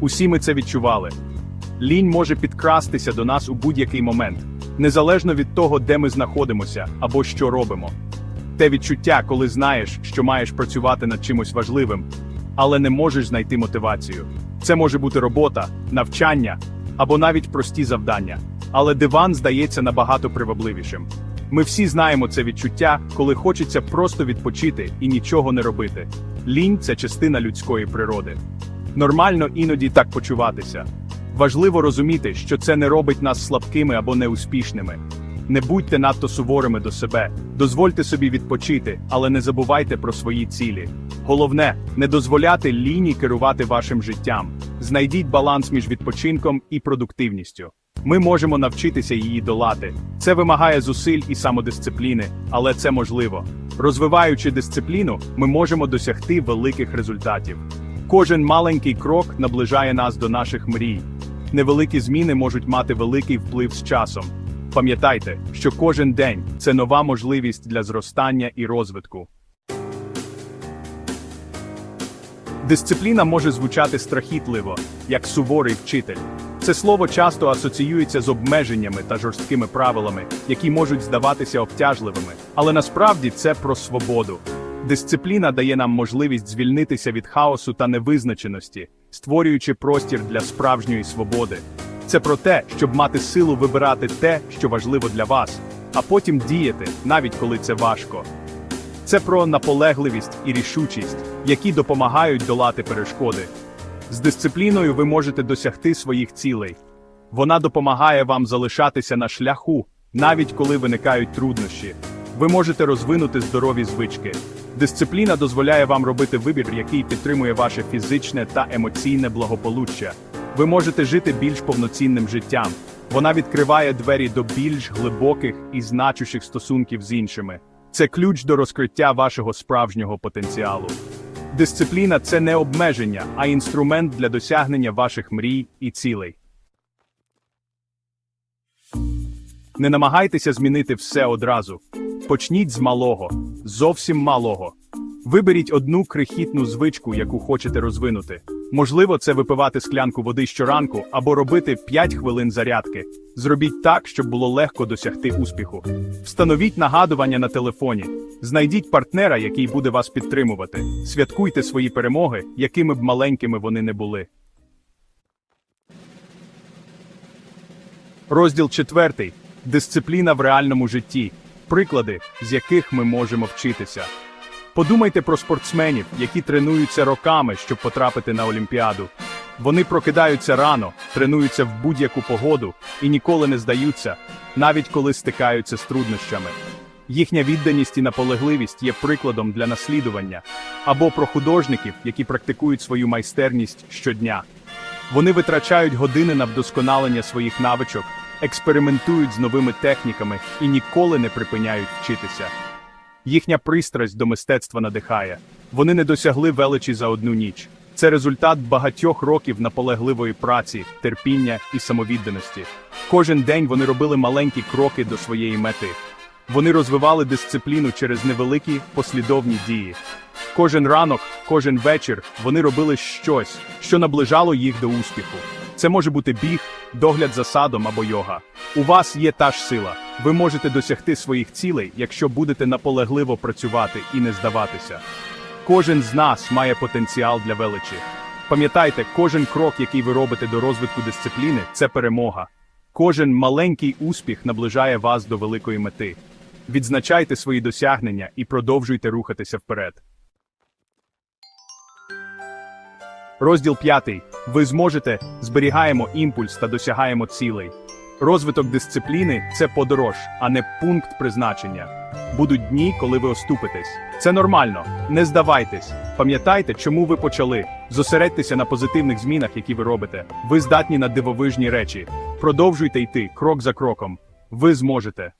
Усі ми це відчували. Лінь може підкрастися до нас у будь-який момент, незалежно від того, де ми знаходимося або що робимо. Те відчуття, коли знаєш, що маєш працювати над чимось важливим, але не можеш знайти мотивацію. Це може бути робота, навчання або навіть прості завдання. Але диван здається набагато привабливішим. Ми всі знаємо це відчуття, коли хочеться просто відпочити і нічого не робити. Лінь це частина людської природи. Нормально іноді так почуватися. Важливо розуміти, що це не робить нас слабкими або неуспішними. Не будьте надто суворими до себе, дозвольте собі відпочити, але не забувайте про свої цілі. Головне, не дозволяти ліні керувати вашим життям. Знайдіть баланс між відпочинком і продуктивністю. Ми можемо навчитися її долати. Це вимагає зусиль і самодисципліни, але це можливо. Розвиваючи дисципліну, ми можемо досягти великих результатів. Кожен маленький крок наближає нас до наших мрій. Невеликі зміни можуть мати великий вплив з часом. Пам'ятайте, що кожен день це нова можливість для зростання і розвитку. Дисципліна може звучати страхітливо, як суворий вчитель. Це слово часто асоціюється з обмеженнями та жорсткими правилами, які можуть здаватися обтяжливими, але насправді це про свободу. Дисципліна дає нам можливість звільнитися від хаосу та невизначеності, створюючи простір для справжньої свободи. Це про те, щоб мати силу вибирати те, що важливо для вас, а потім діяти, навіть коли це важко. Це про наполегливість і рішучість, які допомагають долати перешкоди. З дисципліною ви можете досягти своїх цілей. Вона допомагає вам залишатися на шляху, навіть коли виникають труднощі. Ви можете розвинути здорові звички. Дисципліна дозволяє вам робити вибір, який підтримує ваше фізичне та емоційне благополуччя. Ви можете жити більш повноцінним життям. Вона відкриває двері до більш глибоких і значущих стосунків з іншими. Це ключ до розкриття вашого справжнього потенціалу. Дисципліна це не обмеження, а інструмент для досягнення ваших мрій і цілей. Не намагайтеся змінити все одразу. Почніть з малого, зовсім малого. Виберіть одну крихітну звичку, яку хочете розвинути. Можливо, це випивати склянку води щоранку або робити 5 хвилин зарядки. Зробіть так, щоб було легко досягти успіху. Встановіть нагадування на телефоні. Знайдіть партнера, який буде вас підтримувати. Святкуйте свої перемоги, якими б маленькими вони не були. Розділ 4. Дисципліна в реальному житті. Приклади, з яких ми можемо вчитися. Подумайте про спортсменів, які тренуються роками, щоб потрапити на Олімпіаду. Вони прокидаються рано, тренуються в будь-яку погоду і ніколи не здаються, навіть коли стикаються з труднощами. Їхня відданість і наполегливість є прикладом для наслідування, або про художників, які практикують свою майстерність щодня. Вони витрачають години на вдосконалення своїх навичок, експериментують з новими техніками і ніколи не припиняють вчитися. Їхня пристрасть до мистецтва надихає. Вони не досягли величі за одну ніч. Це результат багатьох років наполегливої праці, терпіння і самовідданості. Кожен день вони робили маленькі кроки до своєї мети. Вони розвивали дисципліну через невеликі послідовні дії. Кожен ранок, кожен вечір вони робили щось, що наближало їх до успіху. Це може бути біг, догляд за садом або йога. У вас є та ж сила. Ви можете досягти своїх цілей, якщо будете наполегливо працювати і не здаватися. Кожен з нас має потенціал для величі. Пам'ятайте, кожен крок, який ви робите до розвитку дисципліни, це перемога. Кожен маленький успіх наближає вас до великої мети. Відзначайте свої досягнення і продовжуйте рухатися вперед. Розділ 5. Ви зможете, зберігаємо імпульс та досягаємо цілей. Розвиток дисципліни це подорож, а не пункт призначення. Будуть дні, коли ви оступитесь. Це нормально. Не здавайтесь. Пам'ятайте, чому ви почали. Зосередьтеся на позитивних змінах, які ви робите. Ви здатні на дивовижні речі. Продовжуйте йти крок за кроком. Ви зможете.